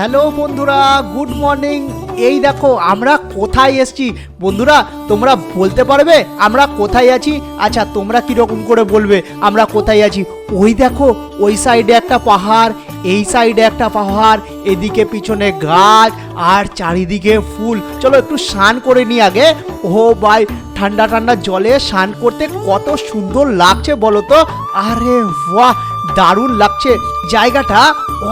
Hello বন্ধুরা good morning এই দেখো, আমরা কোথায় এসছি? বন্ধুরা, তোমরা বলতে পারবে, আমরা কোথায় আছি? আচ্ছা তোমরা কীরকম করে বলবে, আমরা কোথায় আছি? ওই দেখো, ওই সাইডে একটা পাহাড়, এই সাইডে একটা পাহাড়, এদিকে পিছনে গাছ, আর চারিদিকে ফুল। চলো একটু স্নান করে নি আগে। ও ভাই, ঠান্ডা ঠান্ডা জলে স্নান করতে কত সুন্দর লাগছে বলো তো? আরে বাহ, দারুণ লাগছে। জায়গাটা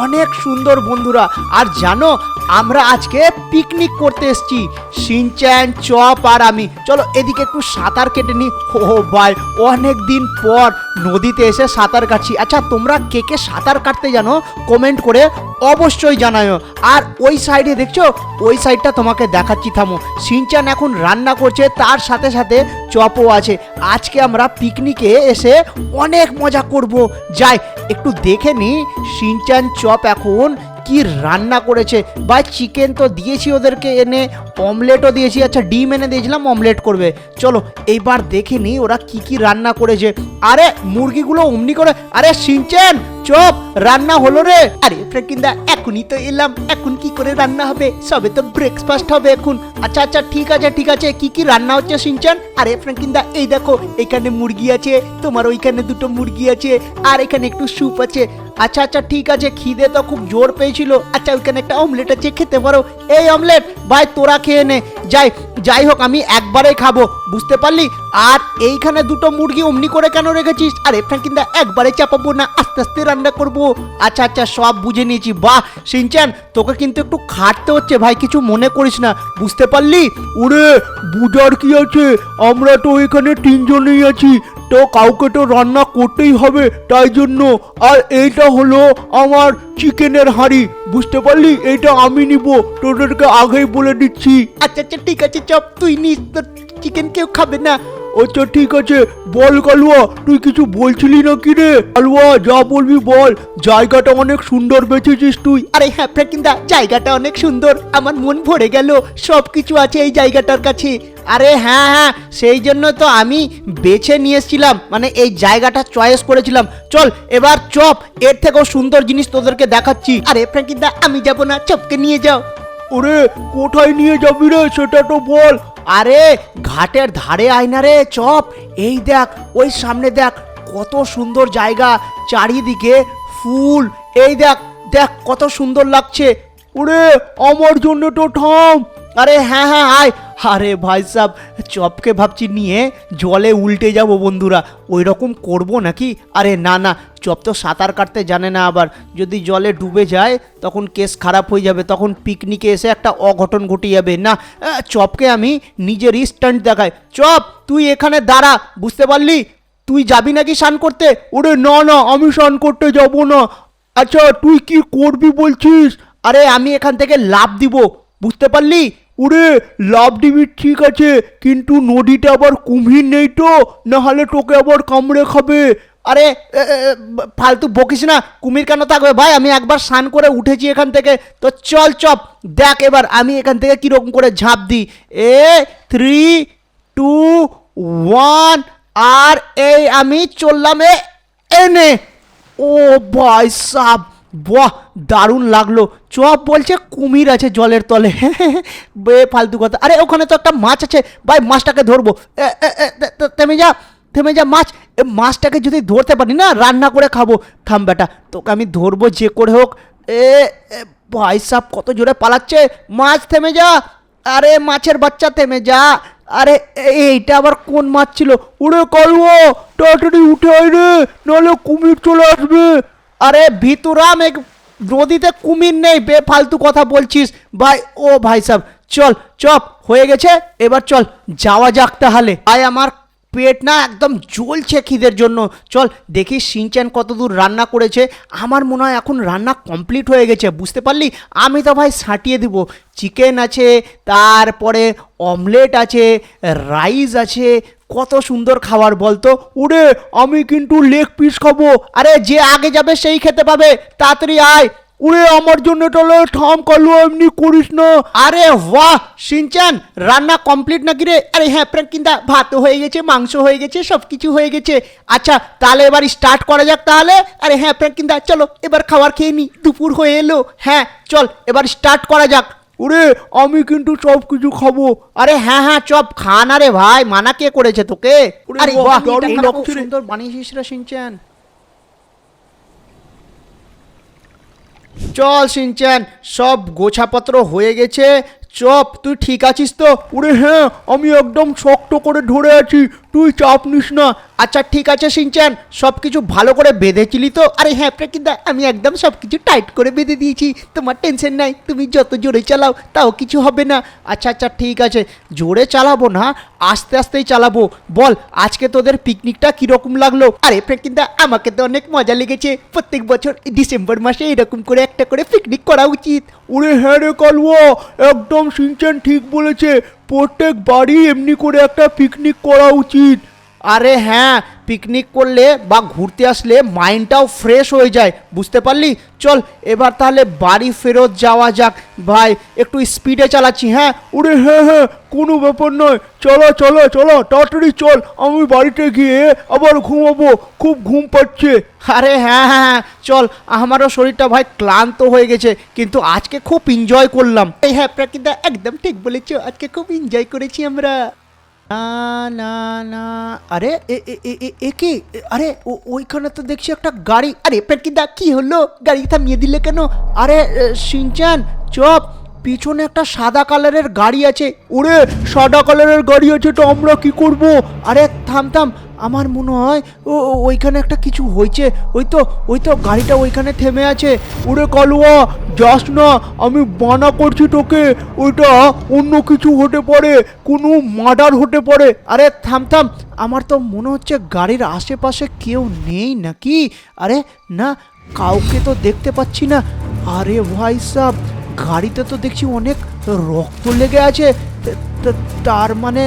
অনেক সুন্দর বন্ধুরা। আর জানো আমরা আজকে পিকনিক করতে এসেছি। সিনচ্যান, চপ আর আমি। চলো এদিকে একটু সাঁতার কেটে নি ও ভাই অনেক দিন পর নদীতে এসে সাঁতার কাটছি। আচ্ছা তোমরা কে কে সাঁতার কাটতে জানো? কমেন্ট করে অবশ্যই জানাও আর ওই সাইডে দেখছ? ওই সাইডটা তোমাকে দেখাচ্ছি, থামো। সিনচান এখন রান্না করছে, তার সাথে সাথে চপও আছে। আজকে আমরা পিকনিকে এসে অনেক মজা করব। যাই, একটু দেখে নি সিনচান চপ এখন কি রান্না করেছে? বা চিকেন তো দিয়েছি ওদেরকে এনে অমলেটও দিয়েছি। আচ্ছা ডিম এনে দিয়েছিলাম অমলেট করবে। চলো, এইবার দেখে নিই ওরা কি কি রান্না করেছে। আরে, মুরগিগুলো অমনি করে, আরে, সিনচেন! চপ, রান্না হলো রে। আরে ফ্রেকিন্দা এখনই তো এলাম। এখন কি করে রান্না হবে? সবে তো ব্রেকফাস্ট হবে এখন। আচ্ছা আচ্ছা ঠিক আছে ঠিক আছে। কি কি রান্না হচ্ছে সিনচান? আরে ফ্রেকিন্দা এই দেখো, এখানে মুরগি আছে, তোমার ওইখানে দুটো মুরগি আছে, আর এখানে একটু স্যুপ আছে। আচ্ছা আচ্ছা ঠিক আছে, খিদে তো খুব জোর পেয়েছিল। আচ্ছা ওইখানে একটা অমলেট আছে, খেতে পারো। এই অমলেট ভাই, তোরা খেয়ে নে। যাই যাই হোক, আমি একবারে খাব। বুঝতে পারলি? আর এইখানে দুটো মুরগি অমনি করে কেন রেখেছিস? আর এখানে কিন্তু একবারে চাপাবো না, আস্তে আস্তে রান্না করব। আচ্ছা আচ্ছা সব বুঝে নিয়েছি। বাহ, সিনচান, তোকে কিন্তু একটু খাটতে হচ্ছে ভাই, কিছু মনে করিস না। বুঝতে পারলি? ওরে, বুঝার কি আছে? আমরা তো এখানে তিনজনেই আছি। তো কাউকে তো রান্না করতেই হবে, তাই জন্য। আর এইটা হলো আমার চিকেনের হাঁড়ি, বুঝতে পারলি? এইটা আমি নিব, তোদেরকে আগেই বলে দিচ্ছি। আচ্ছা আচ্ছা ঠিক আছে, চপ, তুই নিস, তোর চিকেন কেউ খাবে না। আচ্ছা ঠিক আছে। বল কালুয়া তুই কিছু বলছিলি না কি রে? কালুয়া যা বলবি বল। জায়গাটা অনেক সুন্দর বেঁচেছিস তুই। আরে হ্যাঁ ফ্রেকিন্দা জায়গাটা অনেক সুন্দর। আমার মন ভরে গেল সব কিছু আছে এই জায়গাটার কাছে। আরে হ্যাঁ হ্যাঁ সেই জন্য তো আমি বেছে নিয়ে এসেছিলাম মানে এই জায়গাটা চয়েস করেছিলাম। চল এবার চপ এর থেকেও সুন্দর জিনিস তোদেরকে দেখাচ্ছি। আরে ফ্রেকিন্দা আমি যাব না চপকে নিয়ে যাও। ওরে কোথায় নিয়ে যাবি রে? সেটা তো বল। আরে ঘাটের ধারে আয়না রে, চপ। এই দেখ, ওই সামনে দেখ, কত সুন্দর জায়গা, চারিদিকে ফুল। এই দেখ দেখ, কত সুন্দর লাগছে। ওরে, আমার জন্য তো থাম আরে হ্যাঁ হ্যাঁ আয়। আরে ভাই সাহ চপকে ভাবছি নিয়ে জলে উল্টে যাব বন্ধুরা। ওই রকম করব নাকি? আরে না না, চপ তো সাঁতার কাটতে জানে না আবার। যদি জলে ডুবে যায়, তখন কেস খারাপ হয়ে যাবে। তখন পিকনিকে এসে একটা অঘটন ঘটে যাবে। না চপকে আমি নিজের স্ট্যান্ড দেখাই। চপ, তুই এখানে দাঁড়া, বুঝতে পারলি? তুই যাবি নাকি স্নান করতে? ওরে না না, আমি স্নান করতে যাব না। আচ্ছা তুই কি করবি বলছিস? আরে আমি এখান থেকে লাভ দিব, বুঝতে পারলি? ওরে, লাভ দিবি ঠিক আছে, কিন্তু নদীতে আবার কুমির নেই তো না হলে তোকে আবার কামড়ে খাবে। আরে ফালতু বকিস না, কুমির কেন থাকবে ভাই, আমি একবার স্নান করে উঠেছি এখান থেকে। তো চল, চপ, দেখ এবার আমি এখান থেকে কীরকম করে ঝাঁপ দিই। এ থ্রি টু ওয়ান আর এই আমি চললাম এ এনে ও ভাই সাব। বাহ, দারুণ লাগল। চপ বলছে কুমির আছে জলের তলে। বে, ফালতু কথা। আরে, ওখানে তো একটা মাছ আছে। ভাই, মাছটাকে ধরবো। থেমে যা থেমে যা মাছ। মাছটাকে যদি ধরতে পারি না, রান্না করে খাব। থাম বেটা, তোকে আমি ধরবো যে করে হোক। এ ভাই সাহ কত জোরে পালাচ্ছে। মাছ, থেমে যা। আরে, মাছের বাচ্চা, থেমে যা। আরে, এইটা আবার কোন মাছ ছিল? ওরে কালুয়া, তাড়াতাড়ি উঠে আয় রে, নাহলে কুমির চলে আসবে। আরে ভিতুরাম এক নদীতে কুমির নেই বে ফালতু কথা বলছিস। ভাই, ও ভাই সাহেব চল, চপ, হয়ে গেছে, এবার চল, যাওয়া যাক তাহলে। ভাই আমার পেট না একদম জ্বলছে খিদের জন্য। চল, দেখি সিনচ্যান কত দূর রান্না করেছে। আমার মনে হয় এখন রান্না কমপ্লিট হয়ে গেছে, বুঝতে পারলি? আমি তো ভাই সাঁটিয়ে দিব। চিকেন আছে, তারপরে অমলেট আছে, রাইস আছে কত সুন্দর খাবার বলতো? ওরে, আমি কিন্তু লেগ পিস খাব। আরে, যে আগে যাবে সেই খেতে পাবে। তাড়াতাড়ি আয়। উড়ে আমার জন্য তাহলে থাম কালু, এমনি করিস না। আরে, বাহ! সিনচান, রান্না কমপ্লিট নাকি রে? আরে হ্যাঁ প্রাঙ্কিন্দা ভাত হয়ে গেছে, মাংস হয়ে গেছে সব কিছু হয়ে গেছে। আচ্ছা তাহলে এবার স্টার্ট করা যাক তাহলে। আরে হ্যাঁ প্রাঙ্কিন্দা চলো, এবার খাবার খেয়ে নি। দুপুর হয়ে এলো। হ্যাঁ চল, এবার স্টার্ট করা যাক। ওরে আমি কিন্তু সব কিছু খাব। আরে হ্যাঁ হ্যাঁ চপ খান আরে ভাই মানা কে করেছে তোকে? আরে বাহ, বাহ এটা খুব সুন্দর বানিয়েছিস রে সিনচান চল সিনচান সব গোছাপত্র হয়ে গেছে। চপ তুই ঠিক আছিস তো? ওরে হ্যাঁ আমি একদম শক্ত করে ধরে আছি। তুই চাপ নিস না। আচ্ছা ঠিক আছে সিনচান সব কিছু ভালো করে বেঁধেছিলি তো? আরে হ্যাঁ প্রাকিদা আমি একদম সব কিছু টাইট করে বেঁধে দিয়েছি। তোমার টেনশন নাই, তুমি যত জোরে চালাও, তাও কিছু হবে না। আচ্ছা আচ্ছা ঠিক আছে, জোরে চালাবো না, আস্তে আস্তেই চালাবো। বল, আজকে তোদের পিকনিকটা কীরকম লাগল? আরে প্রাকিদা আমাকে তো অনেক মজা লেগেছে। প্রত্যেক বছর ডিসেম্বর মাসে এরকম করে একটা করে পিকনিক করা উচিত। ওরে হ্যাঁ রে কালুয়া, একদম সিনচান ঠিক বলেছে। প্রত্যেক বাড়ি এমনি করে একটা পিকনিক করা উচিত। আরে হ্যাঁ পিকনিক করলে বা ঘুরতে আসলে মাইন্ডটাও ফ্রেশ হয়ে যায় বুঝতে পারলি? চল এবার তাহলে বাড়ি ফেরত যাওয়া যাক। ভাই একটু স্পিডে চালাচ্ছি হ্যাঁ? ওরে হ্যাঁ হ্যাঁ কোনো ব্যাপার নয়। চলো চলো চলো তাড়াতাড়ি চল। আমি বাড়িতে গিয়ে আবার ঘুমাবো। খুব ঘুম পাচ্ছে। আরে হ্যাঁ হ্যাঁ হ্যাঁ, চল। আমারও শরীরটা ভাই ক্লান্ত হয়ে গেছে কিন্তু আজকে খুব এনজয় করলাম। এই হ্যাঁ প্রাকিদা একদম ঠিক বলেছ। আজকে খুব এনজয় করেছি আমরা। না না না। আরে, এ কি? আরে ওইখানে তো দেখছি একটা গাড়ি। আরে প্রাকিদা কি হলো? গাড়ি থামিয়ে দিলে কেন? আরে সিনচান, চপ। পিছনে একটা সাদা কালারের গাড়ি আছে। ওরে, সাদা কালারের গাড়ি আছে তো আমরা কি করব? আরে, থাম থাম। আমার মনে হয় ও ওইখানে একটা কিছু হয়েছে। ওই তো ওই তো গাড়িটা ওইখানে থেমে আছে। ওরে কালুয়া, যাস না, আমি মানা করছি তোকে। ওইটা অন্য কিছু হতে পারে, কোনো মার্ডার হতে পারে। আরে থাম থাম, আমার তো মনে হচ্ছে গাড়ির আশেপাশে কেউ নেই নাকি? আরে না, কাউকে তো দেখতে পাচ্ছি না। আরে ভাই সাহ গাড়িতে তো দেখছি অনেক রক্ত লেগে আছে। তার মানে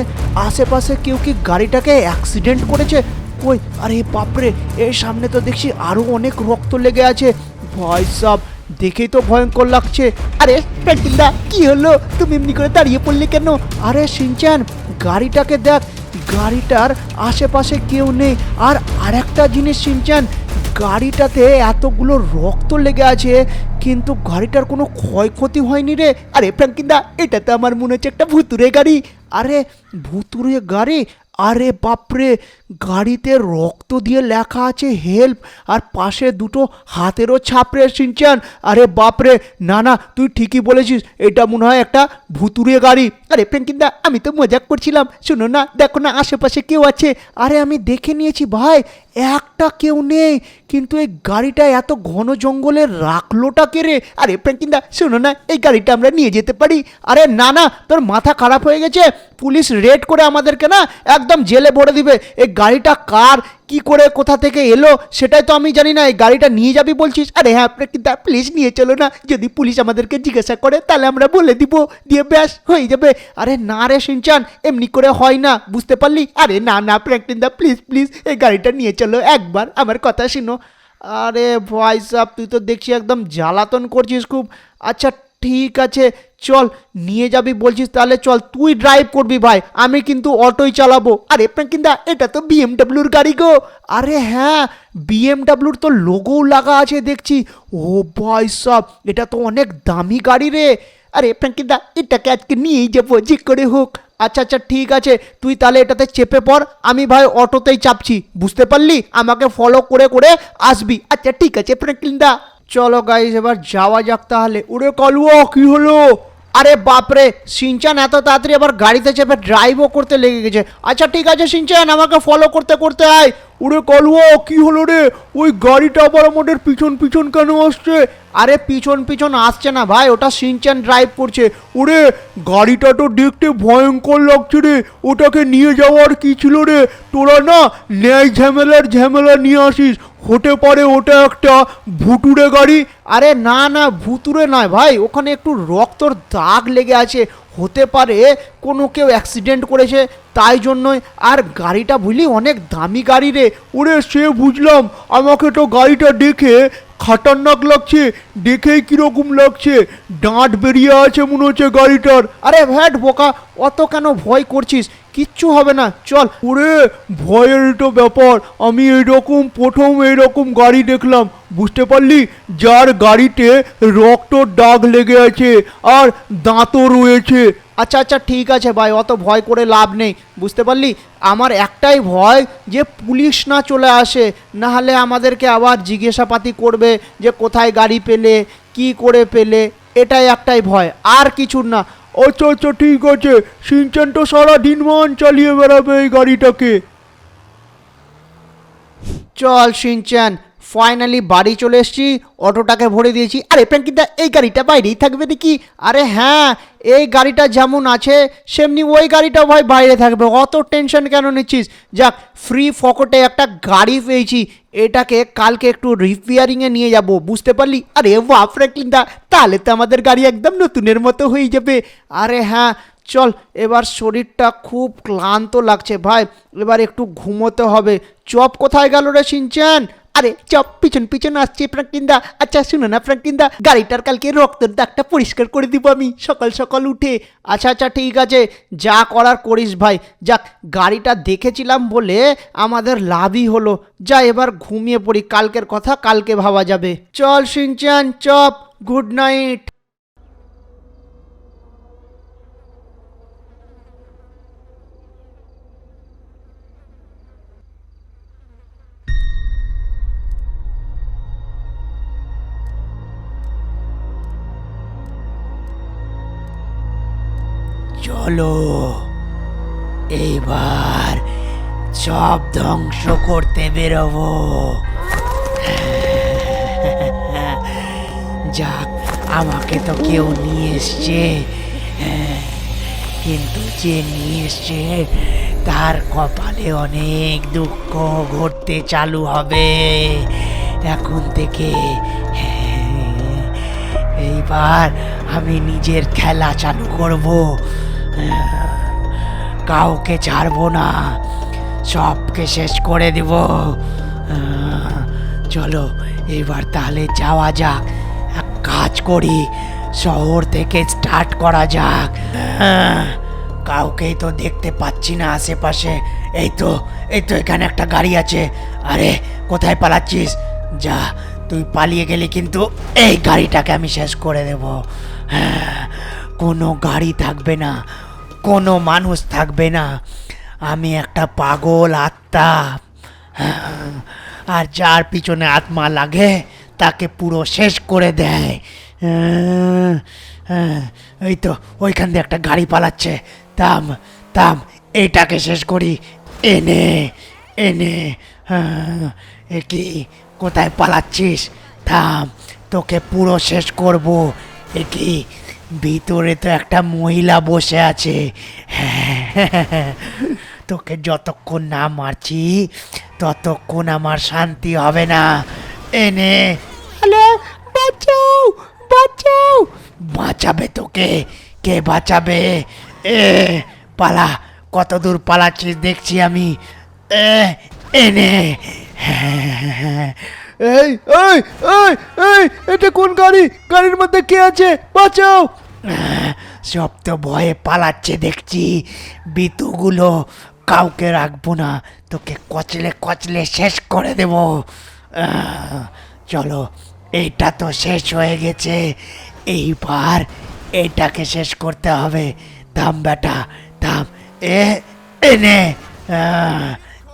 আশেপাশে কেউ কি গাড়িটাকে অ্যাক্সিডেন্ট করেছে? কই আরে বাপরে, এর সামনে তো দেখছি আরও অনেক রক্ত লেগে আছে। ভয় সাহ দেখেই তো ভয়ঙ্কর লাগছে। আরে প্যান্টিন্দা কি হলো? তুমি এমনি করে দাঁড়িয়ে পড়লে কেন? আরে সিনচান গাড়িটাকে দেখ, গাড়িটার আশেপাশে কেউ নেই। আর আরেকটা জিনিস সিনচান গাড়িটাতে এতগুলো রক্ত লেগে আছে, কিন্তু গাড়িটার কোনো ক্ষয়ক্ষতি হয়নি রে। আরে প্রাঙ্কিন্দা এটা তো আমার মনে হচ্ছে একটা ভুতুরে গাড়ি। আরে ভুতুরে গাড়ি? আরে বাপরে! গাড়িতে রক্ত দিয়ে লেখা আছে, হেল্প আর পাশে দুটো হাতেরও ছাপড়ে সিনচান। আরে বাপরে, না না, তুই ঠিকই বলেছিস, এটা মনে হয় একটা ভুতুরে গাড়ি। আরে ফ্র্যাঙ্কিন্দা, আমি তো মজাক করছিলাম। শোনো না, দেখো না, আশেপাশে কেউ আছে। আরে আমি দেখে নিয়েছি ভাই, একটা কেউ নেই। কিন্তু এই গাড়িটা এত ঘন জঙ্গলে রাখলোটা কে রে? আরে ফ্র্যাঙ্কিন্দা, শোনো না, এই গাড়িটা আমরা নিয়ে যেতে পারি। আরে না না, তোর মাথা খারাপ হয়ে গেছে। পুলিশ রেড করে আমাদেরকে না, একদম জেলে ভরে দিবে। এই গাড়িটা কার, কি করে, কোথা থেকে এলো, সেটাই তো আমি জানি না। এই গাড়িটা নিয়ে যাবি বলছিস? আরে হ্যাঁ ফ্র্যাঙ্কিন্দা প্লিজ নিয়ে চলো না। যদি পুলিশ আমাদেরকে জিজ্ঞাসা করে, তাহলে আমরা বলে দিব। দিয়ে ব্যাস, হয়ে যাবে। আরে না রে সিনচান, এমনি করে হয় না। বুঝতে পারলি? আরে না না ফ্র্যাঙ্কলিনদা প্লিজ প্লিজ এই গাড়িটা নিয়ে চলো একবার। আমার কথা শুনো। আরে ভাই সাহ তুই তো দেখছি একদম জ্বালাতন করছিস খুব। আচ্ছা ঠিক আছে, চল, নিয়ে যাবি বলছিস, তাহলে চল, তুই ড্রাইভ করবি ভাই, আমি কিন্তু অটোই চালাবো। আরে ফ্র্যাঙ্কিন্দা এটা তো বিএমডাব্লিউর গাড়ি গো। আরে হ্যাঁ বিএমডাব্লিউর তো লোগোও লাগা আছে, দেখছি। ও ভাই সাহ এটা তো অনেক দামি গাড়ি রে। আরে ফ্র্যাঙ্কিদা এটাকে আজকে নিয়েই যাব, যে করে হোক। আচ্ছা আচ্ছা ঠিক আছে, তুই তাহলে এটাতে চেপে পড়, আমি ভাই অটোতেই চাপছি, বুঝতে পারলি? আমাকে ফলো করে করে আসবি। আচ্ছা ঠিক আছে ফ্র্যাঙ্কলিনদা চলো গাইজ এবার যাওয়া যাক তাহলে। ওরে কলু কি হলো? আরে বাপরে, সিনচান এত তাড়াতাড়ি আবার গাড়িতে চেপে ড্রাইভও করতে লেগে গেছে। আচ্ছা ঠিক আছে সিনচান, আমাকে ফলো করতে করতে আয়। ওরে কালুয়া কি হলো রে? ওই গাড়িটা আবার আমাদের পিছন পিছন কেন আসছে? আরে পিছন পিছন আসছে না ভাই ওটা সিনচান ড্রাইভ করছে। ওরে গাড়িটা তো দেখতে ভয়ঙ্কর লাগছে রে। ওটাকে নিয়ে যাওয়ার কি ছিল রে? তোরা না ন্যায় ঝামেলার ঝামেলা নিয়ে আসিস। হতে পারে ওটা একটা ভুটুরে গাড়ি। আরে না না ভুতুরে নয় ভাই ওখানে একটু রক্তর দাগ লেগে আছে। হতে পারে কোনো কেউ অ্যাক্সিডেন্ট করেছে, তাই জন্যই। আর গাড়িটা বুঝলি অনেক দামি গাড়ি রে। ওরে সে বুঝলাম, আমাকে তো গাড়িটা দেখে খাটারনাক লাগছে, দেখেই কীরকম লাগছে। ডাঁট বেরিয়ে আছে মনে হচ্ছে গাড়িটার। আরে ভ্যাট বোকা, অত কেন ভয় করছিস? কিচ্ছু হবে না। চল। ওরে, ভয়ের তো ব্যাপার। আমি এইরকম, প্রথম এইরকম গাড়ি দেখলাম। বুঝতে পারলি? যার গাড়িতে রক্ত দাগ লেগে আছে আর দাঁতও রয়েছে। আচ্ছা আচ্ছা ঠিক আছে ভাই, অত ভয় করে লাভ নেই। বুঝতে পারলি? আমার একটাই ভয় যে পুলিশ না চলে আসে, না হলে আমাদেরকে আবার জিজ্ঞাসাপাতি করবে যে কোথায় গাড়ি পেলে, কি করে পেলে। এটাই একটাই ভয়। আর কিছুর না। আচ্ছা আচ্ছা ঠিক আছে। সিনচান তো সারা দিন মান চালিয়ে বেড়াবে এই গাড়িটাকে। চল সিনচ্যান ফাইনালি বাড়ি চলে এসেছি, অটোটাকে ভরে দিয়েছি। আরে প্রাঙ্কিদা এই গাড়িটা বাইরেই থাকবে নাকি? আরে হ্যাঁ এই গাড়িটা যেমন আছে, সেমনি ওই গাড়িটা ভাই বাইরে থাকবে। অত টেনশন কেন নিচ্ছিস? যাক ফ্রি ফকটে একটা গাড়ি পেয়েছি, এটাকে কালকে একটু রিপেয়ারিংয়ে নিয়ে যাব, বুঝতে পারলি? আরে বাপ ফ্র্যাঙ্কলিনদা তাহলে তো আমাদের গাড়ি একদম নতুনের মতো হয়ে যাবে। আরে হ্যাঁ চল, এবার শরীরটা খুব ক্লান্ত লাগছে ভাই, এবার একটু ঘুমোতে হবে। চপ কোথায় গেল রে সিনচান আরে, চপ, পিছন পিছন আসছে ফ্রাঙ্কিন্দা। আচ্ছা শুনো না ফ্রাঙ্কিন্দা, গাড়িটার কালকে রক্তের দাগটা পরিষ্কার করে দিব আমি। সকাল সকাল উঠে। আচ্ছা আচ্ছা ঠিক আছে। যা করার করিস ভাই। যাক, গাড়িটা দেখেছিলাম বলে আমাদের লাভই হলো। যা, এবার ঘুমিয়ে পড়ি। কালকের কথা কালকে ভাবা যাবে। চল সিনচান চপ, গুড নাইট। চলো এইবার সব ধ্বংস করতে বেরোবো। যাক, আমাকে তো কেউ নিয়ে এসছে। কিন্তু যে নিয়ে এসছে, তার কপালে অনেক দুঃখ ঘটতে চালু হবে। এখন থেকে এইবার আমি নিজের খেলা চালু করব। কাউকে ছাড়বো না। সবকে শেষ করে দেব। চলো, এবার তাহলে যাওয়া যাক। এক কাজ করি, শহর থেকে স্টার্ট করা যাক। কাউকেই তো দেখতে পাচ্ছি না আশেপাশে। এই তো এই তো এখানে একটা গাড়ি আছে। আরে, কোথায় পালাচ্ছিস? যা, তুই পালিয়ে গেলি কিন্তু এই গাড়িটাকে আমি শেষ করে দেব। হ্যাঁ কোনো গাড়ি থাকবে না। কোনো মানুষ থাকবে না। আমি একটা পাগল আত্মা। আর যার পিছনে আত্মা লাগে, তাকে পুরো শেষ করে দেয়। এই তো, ওইখান দিয়ে একটা গাড়ি পালাচ্ছে। তাম তাম, এটাকে শেষ করি। এনে এনে এ কি, কোথায় পালাচ্ছিস? থাম, তোকে পুরো শেষ করব। এ কি ভিতরে তো একটা মহিলা বসে আছে। তোকে যতক্ষণ না মারছি ততক্ষণ আমার শান্তি হবে না। এনে হ্যালো বাঁচাও বাঁচাও। বাঁচাবে তোকে। কে বাঁচাবে? এ পালা কত দূর পালাচ্ছিস দেখছি আমি। এনে এই এই এই এই এটা কোন গাড়ি? গাড়ির মধ্যে কে আছে? বাঁচাও। সব তো ভয়ে পালাচ্ছে দেখছি। বিতুগুলো কাউকে রাখব না, তোকে কচলে কচলে শেষ করে দেব। চলো, এইটা তো শেষ হয়ে গেছে। এইবার এটাকে শেষ করতে হবে। থাম বেটা থাম এ এনে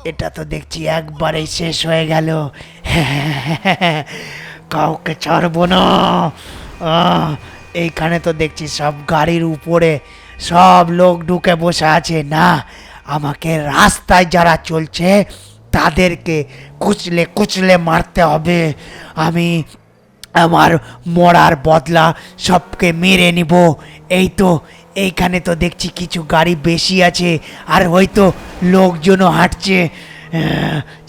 এটা তো দেখছি একবারেই শেষ হয়ে গেল। কাউকে ছাড়বো না। এইখানে তো দেখছি সব গাড়ির উপরে সব লোক ঢুকে বসে আছে। না, আমাকে রাস্তায় যারা চলছে, তাদেরকে কুচলে কুচলে মারতে হবে। আমি আমার মরার বদলা সবকে মেরে নিব। এই তো, এইখানে তো দেখছি কিছু গাড়ি বেশি আছে, আর হয়তো লোকজনও হাঁটছে।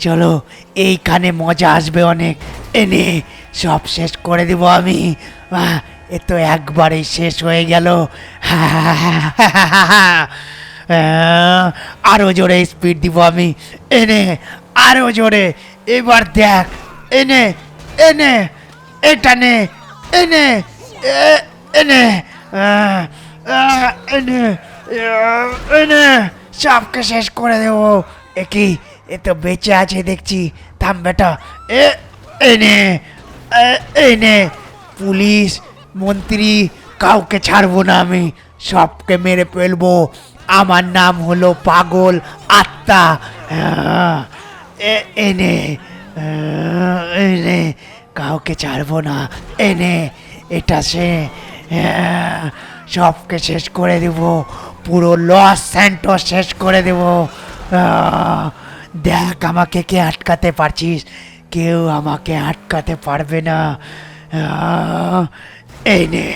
চলো, এইখানে মজা আসবে অনেক। এনে সব শেষ করে দেব আমি। এ তো একবারেই শেষ হয়ে গেল। আহ, আরও জোরে স্পিড দিব আমি। এনে আরও জোরে। এবার দেখ এনে এনে এটা নে এনে এনে এনে এনে সবকে শেষ করে দেবো। এ কি? এ তো বেঁচে আছে দেখছি। থাম বেটা। এ এনে এনে পুলিশ মন্ত্রী, কাউকে ছাড়বো না আমি, সবকে মেরে ফেলব। আমার নাম হলো পাগল আত্মা। এনে এনে, কাউকে ছাড়বো না, এনে, এটা সে সবকে শেষ করে দেব, পুরো লস স্যান্টোস শেষ করে দেব। দেখ আমাকে কে আটকাতে পারছিস, কেউ আমাকে আটকাতে পারবে না। আহ, এনে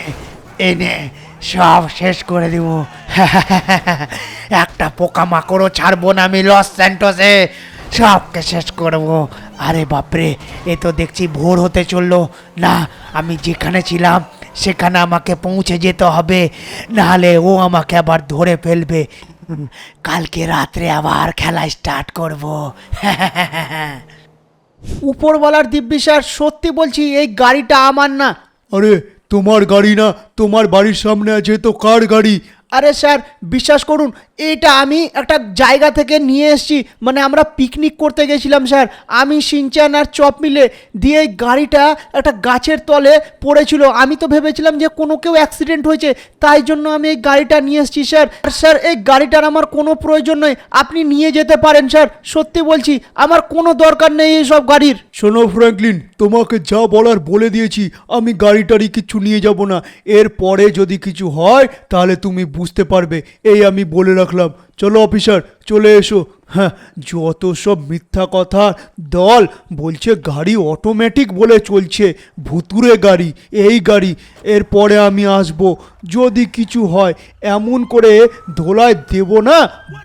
এনে সব শেষ করে দেব। একটা পোকামাকড়ও ছাড়বো না আমি লস স্যান্টোসে। সবকে শেষ করব। আরে বাপরে এ তো দেখছি ভোর হতে চলল। না আমি যেখানে ছিলাম সেখানে আমাকে পৌঁছে যেতে হবে। নাহলে ও আমাকে আবার ধরে ফেলবে। কালকে রাত্রে আবার খেলা স্টার্ট করব। উপরওয়ালার দিব্যিসার সত্যি বলছি এই গাড়িটা আমার না। আরে তোমার গাড়ি না তোমার বাড়ির সামনে আছে তো কার গাড়ি? আরে স্যার, বিশ্বাস করুন, এটা আমি একটা জায়গা থেকে নিয়ে এসেছি। মানে আমরা পিকনিক করতে গেছিলাম স্যার। আমি সিনচান আর চপ মিলে দিয়ে গাড়িটা একটা গাছের তলে পড়েছিল। আমি তো ভেবেছিলাম যে কোনো কেউ অ্যাক্সিডেন্ট হয়েছে, তাই জন্য আমি এই গাড়িটা নিয়ে এসেছি, স্যার। আর স্যার, এই গাড়িটার আমার কোনো প্রয়োজন নয়। আপনি নিয়ে যেতে পারেন, স্যার। সত্যি বলছি, আমার কোনো দরকার নেই এইসব গাড়ির। শোনো ফ্র্যাঙ্কলিন, তোমাকে যা বলার বলে দিয়েছি, আমি গাড়িটারই কিছু নিয়ে যাব না। এর পরে যদি কিছু হয়, তাহলে তুমি বুঝতে পারবে। এই আমি বলে রাখলাম। চলো অফিসার, চলে এসো। হ্যাঁ যত সব মিথ্যা কথা দল বলছে, গাড়ি অটোমেটিক বলে চলছে। ভুতুরে গাড়ি, এই গাড়ি। এরপরে আমি আসব। যদি কিছু হয়, এমন করে ধোলায় দেব না,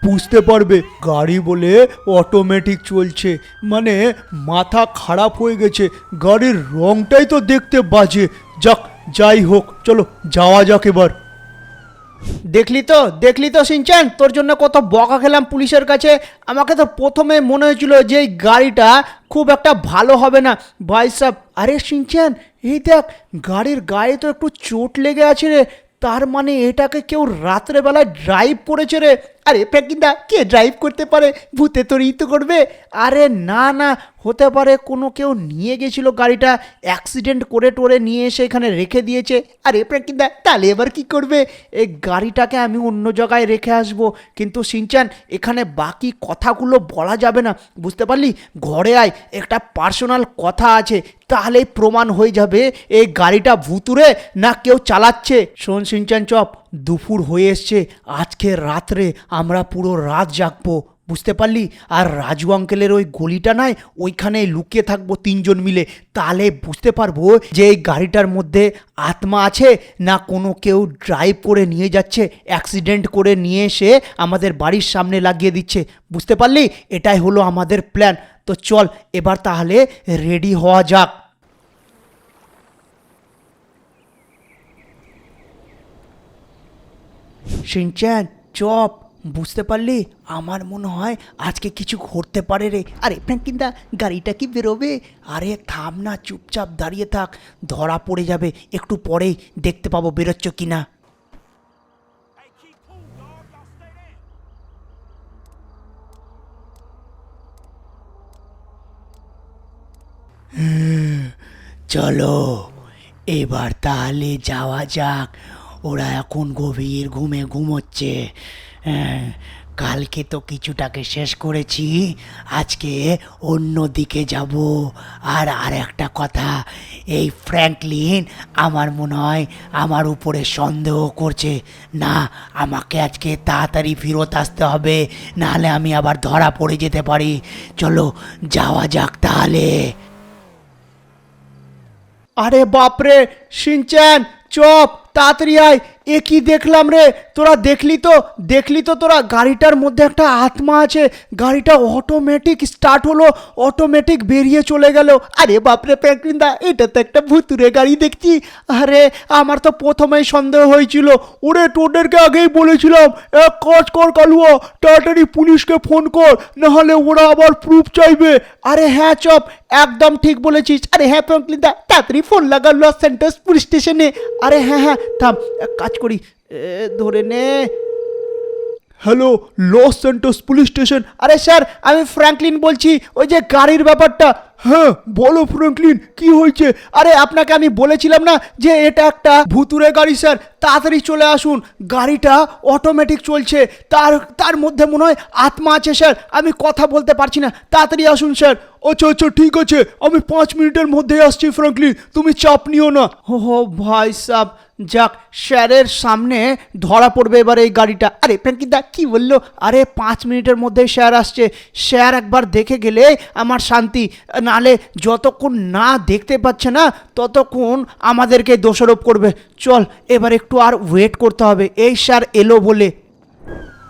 বুঝতে পারবে। গাড়ি বলে অটোমেটিক চলছে। মানে মাথা খারাপ হয়ে গেছে। গাড়ির রংটাই তো দেখতে বাজে। যাক, যাই হোক, চলো, যাওয়া যাক এবার। দেখলি তো দেখলি তো সিনচান তোর জন্য কত বকা খেলাম পুলিশের কাছে। আমাকে তো প্রথমে মনে হয়েছিল যে এই গাড়িটা খুব একটা ভালো হবে না। ভাই সাহ আরে সিনচান এই দেখ, গাড়ির গায়ে তো একটু চোট লেগে আছে রে। তার মানে এটাকে কেউ রাত্রেবেলায় ড্রাইভ করেছে রে। আরে প্যাকিদা কে ড্রাইভ করতে পারে? ভূতে তো তো করবে। আরে না না হতে পারে কোনো কেউ নিয়ে গেছিল গাড়িটা অ্যাক্সিডেন্ট করে টোরে নিয়ে এসে এখানে রেখে দিয়েছে। আর আরে প্রাকিদা তাহলে এবার কি করবে? এই গাড়িটাকে আমি অন্য জায়গায় রেখে আসব। কিন্তু সিনচান, এখানে বাকি কথাগুলো বলা যাবে না। বুঝতে পারলি? ঘরে আয়, একটা পার্সোনাল কথা আছে, তাহলেই প্রমাণ হয়ে যাবে এই গাড়িটা ভুতুরে না কেউ চালাচ্ছে। শোন সিনচান চপ, দুপুর হয়ে এসছে। আজকে রাত্রে আমরা পুরো রাত জাগবো। বুঝতে পারলি? আর রাজু আঙ্কেলের ওই গলিটা নাই ওইখানে লুকিয়ে থাকব তিনজন মিলে। তাহলে বুঝতে পারব যে এই গাড়িটার মধ্যে আত্মা আছে না কোনো কেউ ড্রাইভ করে নিয়ে যাচ্ছে অ্যাক্সিডেন্ট করে নিয়ে এসে আমাদের বাড়ির সামনে লাগিয়ে দিচ্ছে। বুঝতে পারলি? এটাই হলো আমাদের প্ল্যান তো চল, এবার তাহলে রেডি হওয়া যাক। সিনচ্যান, চপ। বুঝতে পারলি আমার মনে হয় আজকে কিছু ঘটতে পারে রে। আরে ফ্র্যাঙ্কিন্দা, গাড়িটা কি বেরোবে? আরে থাম না, চুপচাপ দাঁড়িয়ে থাক। ধরা পড়ে যাবে, একটু পরেই দেখতে পাবো বেরোচ্ছ কি না চলো, এবার তাহলে যাওয়া যাক। ওরা এখন গভীর ঘুমে ঘুমোচ্ছে। হ্যাঁ, কালকে তো কিছুটাকে শেষ করেছি আজকে অন্য দিকে যাব। আর আর একটা কথা এই ফ্র্যাঙ্কলিন আমার মনে হয় আমার উপরে সন্দেহ করছে। না আমাকে আজকে তাড়াতাড়ি ফেরত আসতে হবে নাহলে আমি আবার ধরা পড়ে যেতে পারি। চলো যাওয়া যাক তাহলে। আরে বাপরে সিনচ্যান চপ তাড়াতাড়ি আয়। এ কি দেখলাম রে? তোরা দেখলি তো? দেখলি তো তোরা গাড়িটার মধ্যে একটা আত্মা আছে। গাড়িটা অটোমেটিক স্টার্ট হলো অটোমেটিক বেরিয়ে চলে গেল। আরে বাপরে প্যাকরিন দা এটা তো একটা ভুতুরে গাড়ি দেখছি। আরে, আমার তো প্রথমেই সন্দেহ হয়েছিল। ওরে, তোদেরকে আগেই বলেছিলাম, এক কাজ কর কালুয়া, তাড়াতাড়ি পুলিশকে ফোন কর, নাহলে ওরা আবার প্রুফ চাইবে। আরে হ্যাঁ চপ, একদম ঠিক বলেছিস। আরে হ্যাঁ প্যাঙ্কলিন দা তাড়াতাড়ি ফোন লাগা লস সেন্টার্স পুলিশ স্টেশনে আরে হ্যাঁ হ্যাঁ থাম কাজ করি। ধরে নে। Hello Los Santos police station আরে স্যার আমি ফ্র্যাঙ্কলিন বলছি। ওই যে গাড়ির ব্যাপারটা। হ্যাঁ বলো ফ্র্যাঙ্কলিন কি হয়েছে? আরে আপনাকে আমি বলেছিলাম না যে এটা একটা ভুতুরে গাড়ি স্যার। তাড়াতাড়ি চলে আসুন। গাড়িটা অটোমেটিক চলছে। তার তার মধ্যে মনে হয় আত্মা আছে স্যার। আমি কথা বলতে পারছি না। তাড়াতাড়ি আসুন স্যার। আচ্ছা আচ্ছা ঠিক আছে। আমি পাঁচ মিনিটের মধ্যেই আসছি ফ্র্যাঙ্কলিন তুমি চাপ নিও না। হো ভাই সাব। যাক, স্যারের সামনে ধরা পড়বে এবার এই গাড়িটা। আরে প্যাঙ্কিদা কি বলল? আরে, পাঁচ মিনিটের মধ্যে স্যার আসছে। স্যার একবার দেখে গেলে আমার শান্তি। নালে যতক্ষণ না দেখতে পাচ্ছে না, ততক্ষণ আমাদেরকে দোষারোপ করবে। চল, এবার একটু আর ওয়েট করতে হবে। এই স্যার এলো বলে।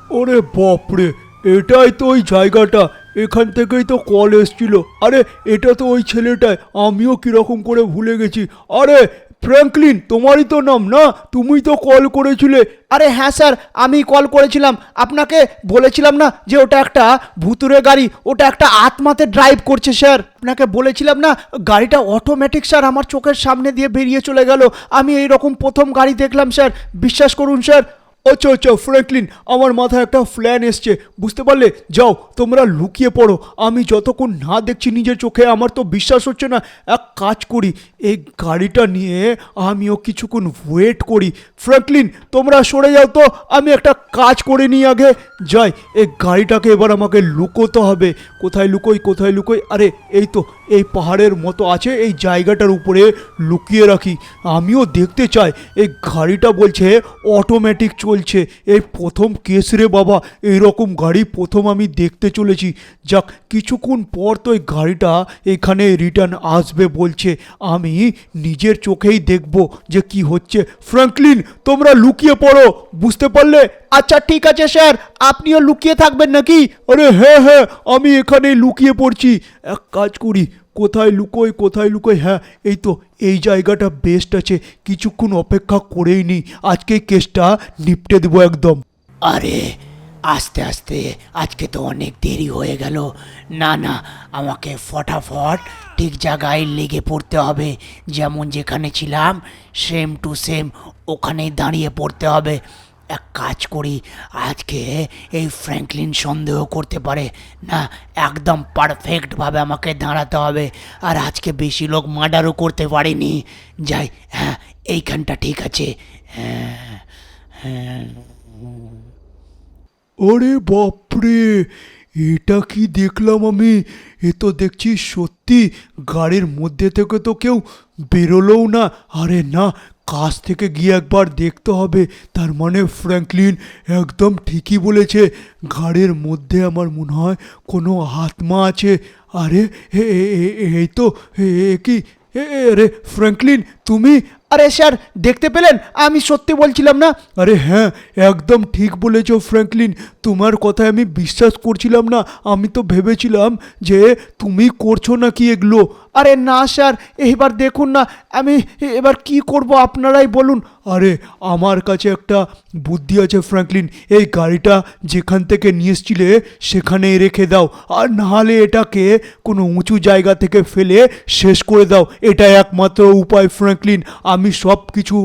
ওরে বাপরে, এটাই তো ওই জায়গাটা। এখান থেকেই তো কল এসছিল। আরে, এটা তো ওই ছেলেটাই। আমিও কীরকম করে ভুলে গেছি। আরে ফ্র্যাঙ্কলিন তোমারই তো নাম, না? তুমিই তো কল করেছিলে। আরে হ্যাঁ স্যার, আমি কল করেছিলাম। আপনাকে বলেছিলাম না যে ওটা একটা ভুতুরে গাড়ি, ওটা একটা আত্মাতে ড্রাইভ করছে, স্যার। আপনাকে বলেছিলাম না, গাড়িটা অটোমেটিক স্যার, আমার চোখের সামনে দিয়ে বেরিয়ে চলে গেল। আমি এই রকম প্রথম গাড়ি দেখলাম, স্যার। বিশ্বাস করুন, স্যার। আচ্ছা আচ্ছা ফ্র্যাঙ্কলিন আমার মাথায় একটা প্ল্যান এসছে। বুঝতে পারলে? যাও, তোমরা লুকিয়ে পড়ো। আমি যতক্ষণ না দেখছি, নিজের চোখে, আমার তো বিশ্বাস হচ্ছে না। এক কাজ করি এই গাড়িটা নিয়ে আমিও কিছুক্ষণ ওয়েট করি। ফ্র্যাঙ্কলিন তোমরা সরে যাও তো, আমি একটা কাজ করে নিই আগে। যাই, এই গাড়িটাকে এবার আমাকে লুকোতে হবে। কোথায় লুকোই কোথায় লুকোই? আরে, এই তো, এই পাহাড়ের মতো আছে, এই জায়গাটার উপরে লুকিয়ে রাখি। আমিও দেখতে চাই, এই গাড়িটা বলছে অটোমেটিক চলছে। এই প্রথম কেস রে বাবা এই রকম গাড়ি প্রথম আমি দেখতে চলেছি। যাক, কিছুক্ষণ পর তো এই গাড়িটা এখানে রিটার্ন আসবে বলছে। আমি নিজের চোখেই দেখব যে কি হচ্ছে। ফ্র্যাঙ্কলিন তোমরা লুকিয়ে পড়ো। বুঝতে পারলে? আচ্ছা ঠিক আছে, স্যার। আপনিও লুকিয়ে থাকবেন নাকি? আরে হ্যাঁ হ্যাঁ আমি এখানে লুকিয়ে পড়ছি। এক কাজ করি, কোথায় লুকোই কোথায় লুকোই। হ্যাঁ এই তো, এই জায়গাটা বেস্ট আছে। কিছুক্ষণ অপেক্ষা করেই নি। আজকে কেসটা নিপটে দেবো একদম। আরে আস্তে আস্তে আজকে তো অনেক দেরি হয়ে গেল। না না, আমাকে ফটাফট ঠিক জায়গায় লেগে পড়তে হবে। যেমন যেখানে ছিলাম সেম টু সেম ওখানেই দাঁড়িয়ে পড়তে হবে। এক কাজ করি, আজকে এই ফ্র্যাঙ্কলিন সন্দেহ করতে পারে। না, একদম পারফেক্টভাবে আমাকে দাঁড়াতে হবে। আর আজকে বেশি লোক মার্ডারও করতে পারেনি। যাই হ্যাঁ এইখানটা ঠিক আছে। হ্যাঁ হ্যাঁ। ওরে বাপরে এটা কি দেখলাম আমি? এ তো দেখছি সত্যি গাড়ির মধ্যে থেকে তো কেউ বেরোলোও না। আরে না কাছ থেকে গিয়ে একবার দেখতে হবে। তার মানে ফ্র্যাঙ্কলিন একদম ঠিকই বলেছে গাড়ির মধ্যে আমার মনে হয় কোনো আত্মা আছে। আরে এই তো এ কি? এ, আরে ফ্র্যাঙ্কলিন তুমি? আরে স্যার, দেখতে পেলেন? আমি সত্যি বলছিলাম না। আরে হ্যাঁ একদম ঠিক বলেছ, ফ্র্যাঙ্কলিন। তোমার কথায় আমি বিশ্বাস করছিলাম না। আমি তো ভেবেছিলাম যে তুমি করছ নাকি এগুলো। আরে না, স্যার এইবার দেখুন না। আমি এবার কি করব, আপনারাই বলুন। আরে, আমার কাছে একটা বুদ্ধি আছে, ফ্র্যাঙ্কলিন। এই গাড়িটা যেখান থেকে নিয়ে এসছিলে, সেখানেই রেখে দাও। আর নাহলে এটাকে কোনো উঁচু জায়গা থেকে ফেলে শেষ করে দাও। এটা একমাত্র উপায়, ফ্র্যাঙ্কলিন। আমি সব কিছু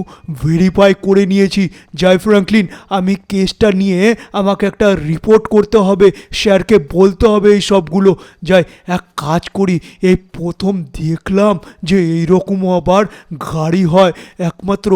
ভেরিফাই করে নিয়েছি। জয় ফ্র্যাঙ্কলিন আমি কেসটা নিয়ে আমাকে একটা রিপোর্ট করতে হবে। স্যারকে বলতে হবে এই সবগুলো। যাই এক কাজ করি। এই প্রথম দেখলাম যে এইরকমও আবার গাড়ি হয়। একমাত্র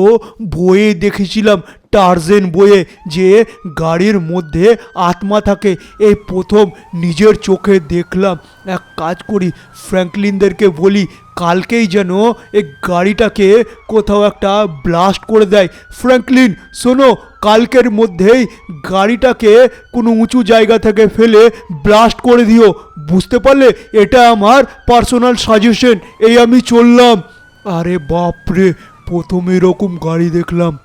বইয়ে দেখেছিলাম টার্জেন বইয়ে যে গাড়ির মধ্যে আত্মা থাকে, এই প্রথম নিজের চোখে দেখলাম। এক কাজ করি, ফ্র্যাঙ্কলিনদেরকে বলি, কালকেই যেন এই গাড়িটাকে কোথাও একটা ব্লাস্ট করে দেয়। ফ্র্যাঙ্কলিন, শোনো, কালকের মধ্যেই গাড়িটাকে কোনো উঁচু জায়গা থেকে ফেলে ব্লাস্ট করে দিও। বুঝতে পারলে? এটা আমার পার্সোনাল সাজেশন, এই আমি চললাম। আরে বাপরে, প্রথম এরকম গাড়ি দেখলাম।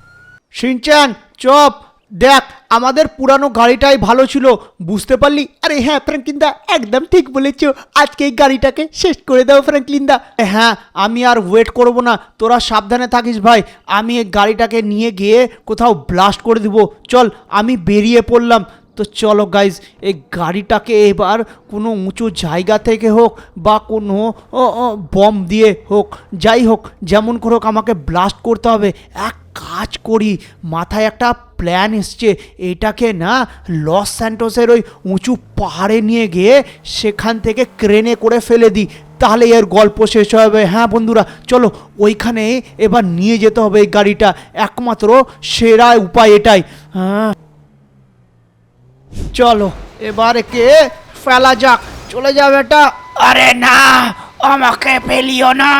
সিনচান চপ, দেখ, আমাদের পুরানো গাড়িটাই ভালো ছিল। বুঝতে পারলি? আরে হ্যাঁ ফ্র্যাঙ্কলিনদা, একদম ঠিক বলেছ। আজকে এই গাড়িটাকে শেষ করে দাও, ফ্র্যাঙ্কলিনদা। হ্যাঁ আমি আর ওয়েট করব না। তোরা সাবধানে থাকিস ভাই। আমি এই গাড়িটাকে নিয়ে গিয়ে কোথাও ব্লাস্ট করে দেবো। চল, আমি বেরিয়ে পড়লাম। তো চলো গাইজ এই গাড়িটাকে এবার কোনো উঁচু জায়গা থেকে হোক বা কোনো বম দিয়ে হোক, যাই হোক, যেমন করে হোক আমাকে ব্লাস্ট করতে হবে। এক কাজ করি, মাথায় একটা প্ল্যান এসছে, এটাকে না লস স্যান্টোসের ওই উঁচু পাহাড়ে নিয়ে গিয়ে সেখান থেকে ক্রেনে করে ফেলে দিই। তাহলে এর গল্প শেষ হবে। হ্যাঁ বন্ধুরা, চলো ওইখানে এবার নিয়ে যেতে হবে এই গাড়িটা। একমাত্র সেরা উপায় এটাই। হ্যাঁ। চলো এবার একে ফেলা যাক। চলে যাবে এটা আরে না আমাকে ফেলিও না।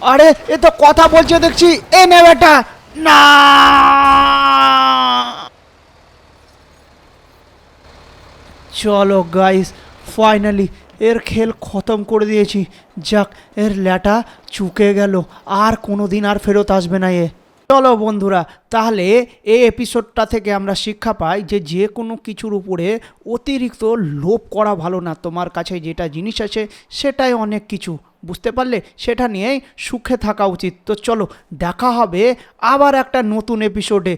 আরে এ তো কথা বলছে দেখছি। এ নে বেটা। না। চলো গাইস ফাইনালি এর খেল খতম করে দিয়েছি। যাক এর ল্যাটা চুকে গেল। আর কোনো দিন আর ফেরত আসবে না এ। চলো বন্ধুরা, তাহলে এই এপিসোডটা থেকে আমরা শিক্ষা পাই যে যে কোনো কিছুর উপরে অতিরিক্ত লোভ করা ভালো না। তোমার কাছে যেটা জিনিস আছে সেটাই অনেক কিছু, বুঝতে পারলে? সেটা নিয়েই সুখে থাকা উচিত। তো চলো, দেখা হবে আবার একটা নতুন এপিসোডে